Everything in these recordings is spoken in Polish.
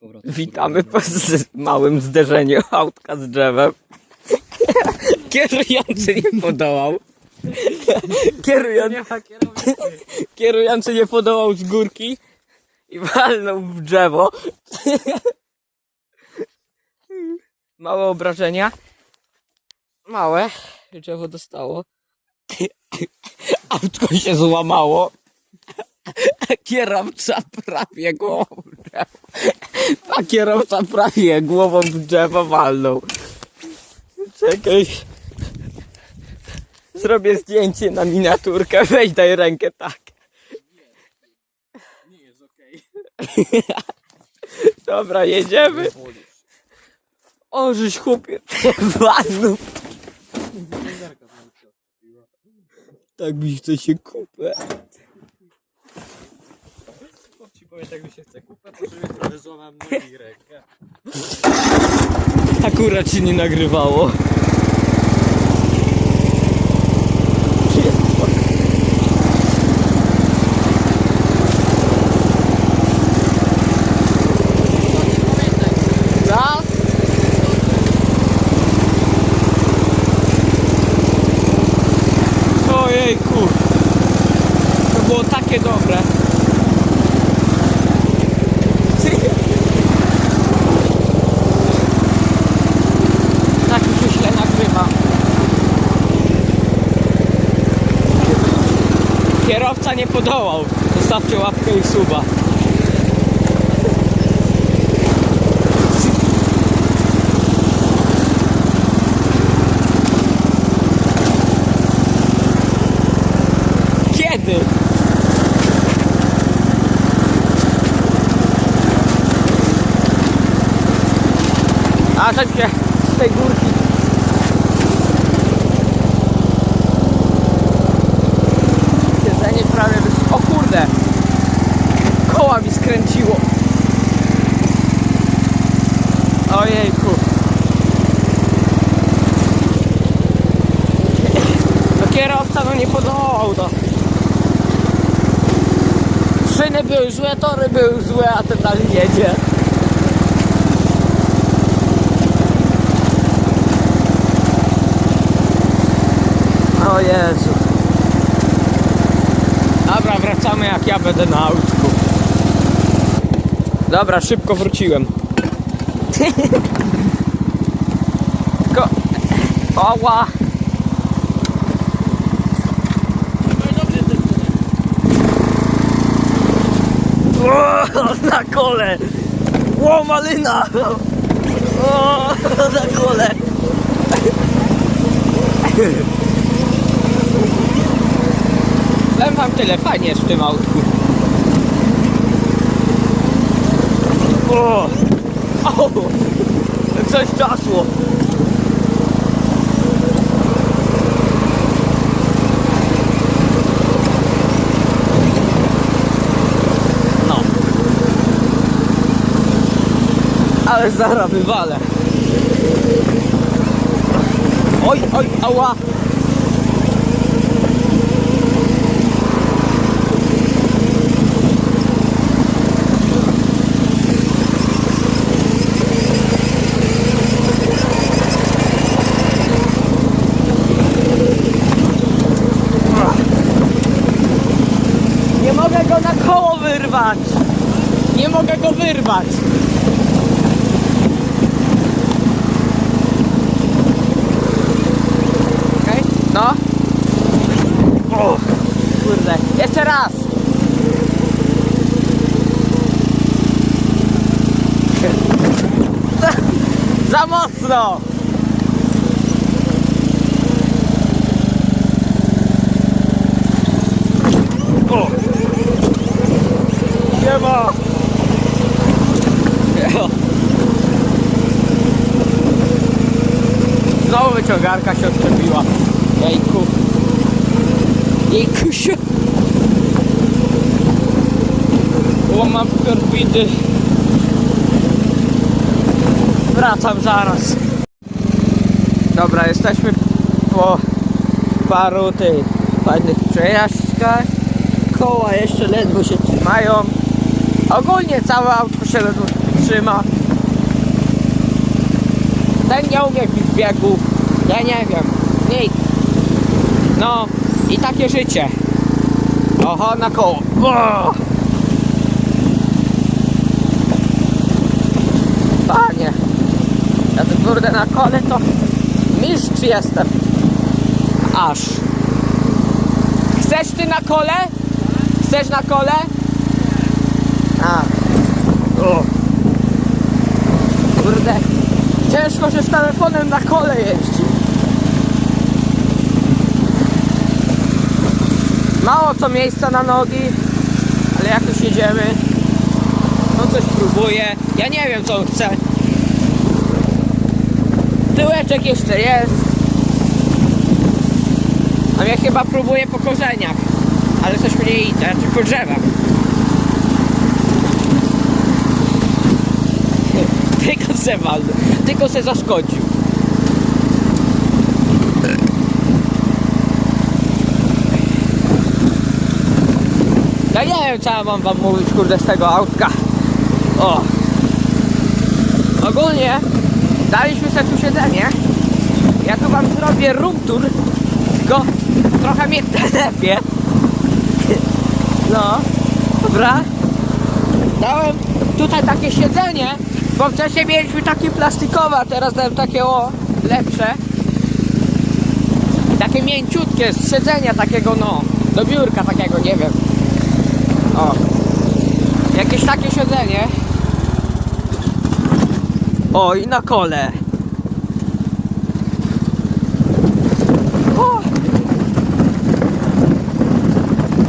powrotem. Witamy po z małym zderzeniu autka z drzewem. Kierujący nie podołał. Kierujący, kierujący nie podołał z górki i walnął w drzewo. Małe obrażenia. Małe. Drzewo dostało. Autko się złamało. Kierowca prawie głową. A kierowca prawie głową w drzewo walnął. Czekaj. Zrobię zdjęcie na miniaturkę. Weź daj rękę tak. Nie jest okej. Dobra, jedziemy. O, żeś chłopie. Walnął. Tak mi chce się kupę. Chłop ci powie, tak mi się chce kupę, po czym trochę złamałem nogi i rękę. Akurat się nie nagrywało. Ojejku. To było takie dobre. Tak mi się źle nagrywa. Kierowca nie podołał. Zostawcie łapkę i suba. Kiedy? A tak z tej górki. Siedzenie prawie wys... O kurde! Koła mi skręciło. Ojejku. No kierowca no nie podołał to. Szyny były złe, tory były złe, a ten dalej jedzie. O Jezu. Dobra, wracamy jak ja będę na autku. Dobra, szybko wróciłem. Ko... Oła! O, na kole! Ło, malina! O, na kole! Powiem wam tyle, fajnie jest w tym autku. O! O! Coś czasło! No. Ale zaraz wywalę. Oj, oj, ała! Nie mogę go na koło wyrwać! Nie mogę go wyrwać! Okej, no. Kurde, jeszcze raz! Za mocno! Jo. Znowu wyciągarka się odczepiła. Jejku. Jejku się. O, mam korbidy. Wracam zaraz. Dobra, jesteśmy po paru tych fajnych przejażdżkach. Koła jeszcze ledwo się trzymają. Ogólnie całe autko się trzyma. Ten nie umie bić biegu. Ja nie wiem. Nic. No i takie życie. Oho, na koło. O! Panie. Ja to kurde na kole to mistrz jestem. Aż. Chcesz ty na kole? Chcesz na kole? A. O. Kurde. Ciężko się z telefonem na kole jeździ. Mało co miejsca na nogi, ale jak już jedziemy, no coś próbuję. Ja nie wiem co chcę. Tyłeczek jeszcze jest. A ja chyba próbuję po korzeniach, ale coś mnie idzie, ja tylko drzewam. Tylko se walnął, tylko se zaszkodził. Ja nie wiem co ja mam wam mówić kurde z tego autka. O. Ogólnie daliśmy sobie tu siedzenie. Ja tu wam zrobię room tour, tylko trochę mnie telepie. No, dobra. Dałem tutaj takie siedzenie, bo wcześniej mieliśmy takie plastikowe, a teraz dałem takie o lepsze. Takie mięciutkie z siedzenia takiego no, do biurka takiego, nie wiem. O. Jakieś takie siedzenie. O, i na kole.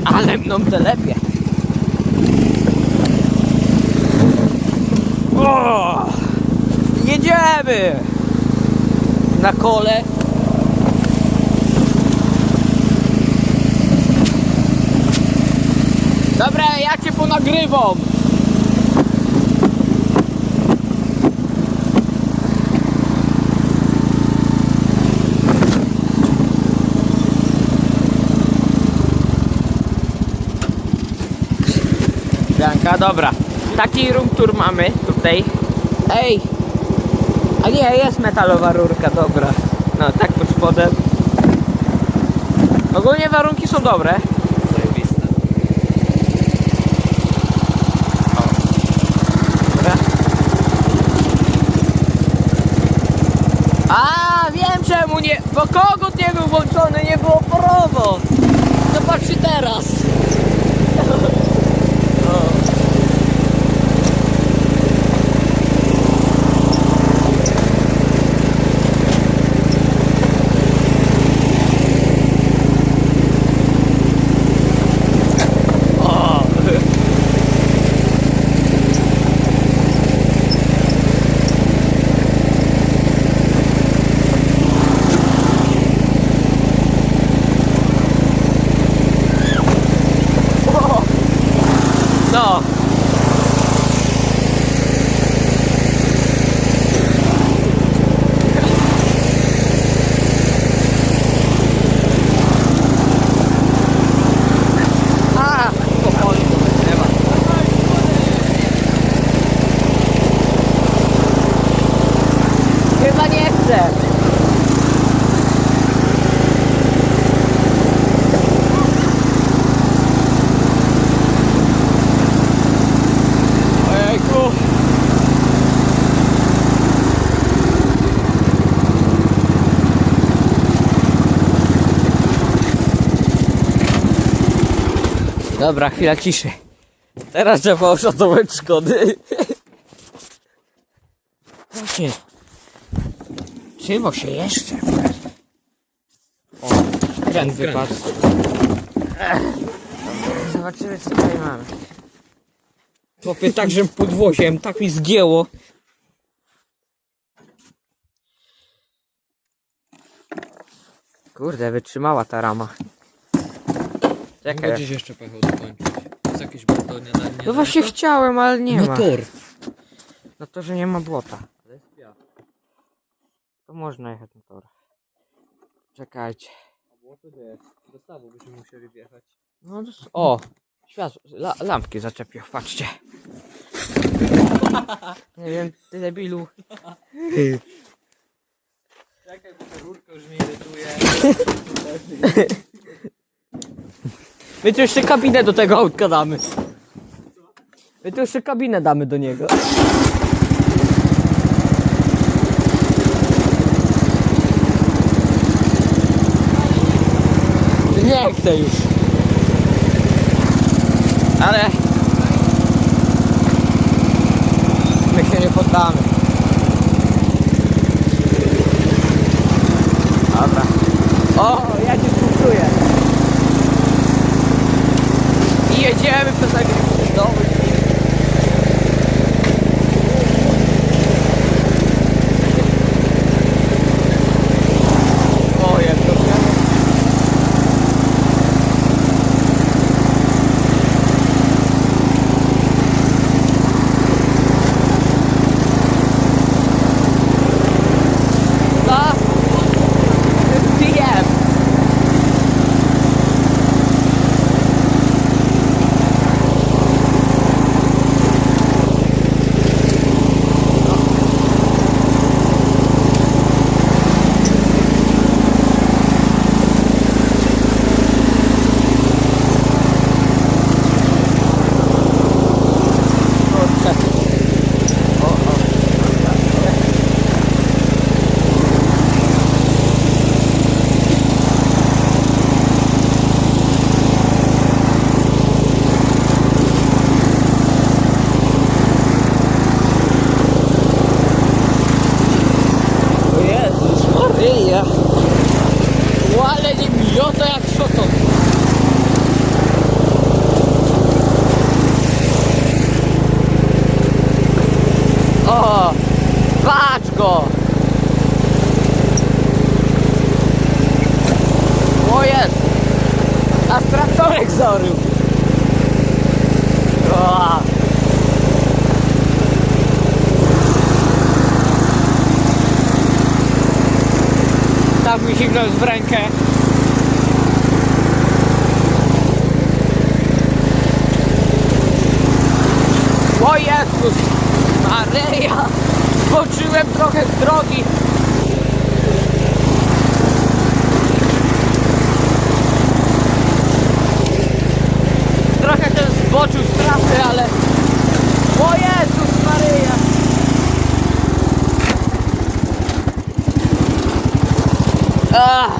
Ale mną telepie. O. Jedziemy. Na kole. Dobra, ja cię ponagrywam. Bianka, dobra. Taki room tour mamy tutaj. Ej! A nie, jest metalowa rurka, dobra. No, tak pod spodem. Ogólnie warunki są dobre. Zajebiste. Dobra. A, wiem czemu nie, bo kogut nie był włączony, nie było porowo. Zobaczcie teraz. O. O. No. A, powoli to wygrywa. Ojejku. Dobra, chwila ciszy. Teraz trzeba oszatować szkody. Właśnie. Czyło się jeszcze? O, ten wypadł. Zobaczymy co tutaj mamy. Chłopie, tak, że podwoziem, tak mi zgięło. Kurde, wytrzymała ta rama. Czekaj. Będziesz jeszcze pojechał dokończyć. Jest jakieś błoto nie, nie No właśnie chciałem, ale nie ma. tor. No to, że nie ma błota. Ale jest piach. To można jechać na tor. Czekajcie. A błoto gdzie jest? Do stawu byśmy musieli wjechać. No, to s- o, światło, la, lampki zaczepił, patrzcie. Nie wiem, ty debilu. Czekaj, bo ta rurka już mnie irytuje. My tu jeszcze kabinę do tego autka damy. My tu jeszcze kabinę damy do niego. Nie chcę już. Ale... My się nie poddamy. Dobra. O, ja cię współczuję. I jedziemy przez agresję doły. O, jak to miało. A! PM! Kurczę. O, o. O Jezus Maryja. O, ale nie miota jak szoto. O, patrz go. O jest. A traktorek zorył. O. mi sięgnął w rękę. O Jezus Maryja! Zboczyłem trochę z drogi. Trochę ten zboczył z trasy, ale... O Jezus Maryja! Ah!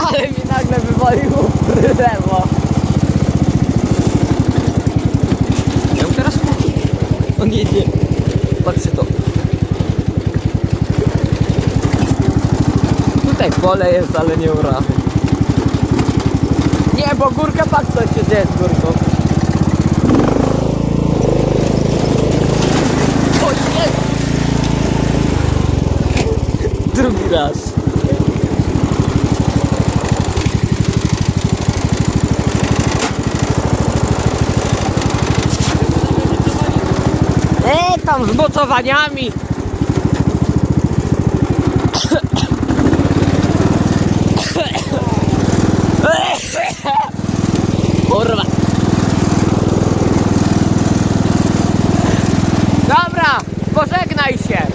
Ale mi nagle wywaliło drzewo. Ja teraz. On jedzie. Patrzcie to. Tutaj pole jest, ale nie urawy. Nie, bo górka, patrz co się dzieje z górką. O jest! Drugi raz. E, tam z mocowaniami. Kurwa. Dobra, pożegnaj się.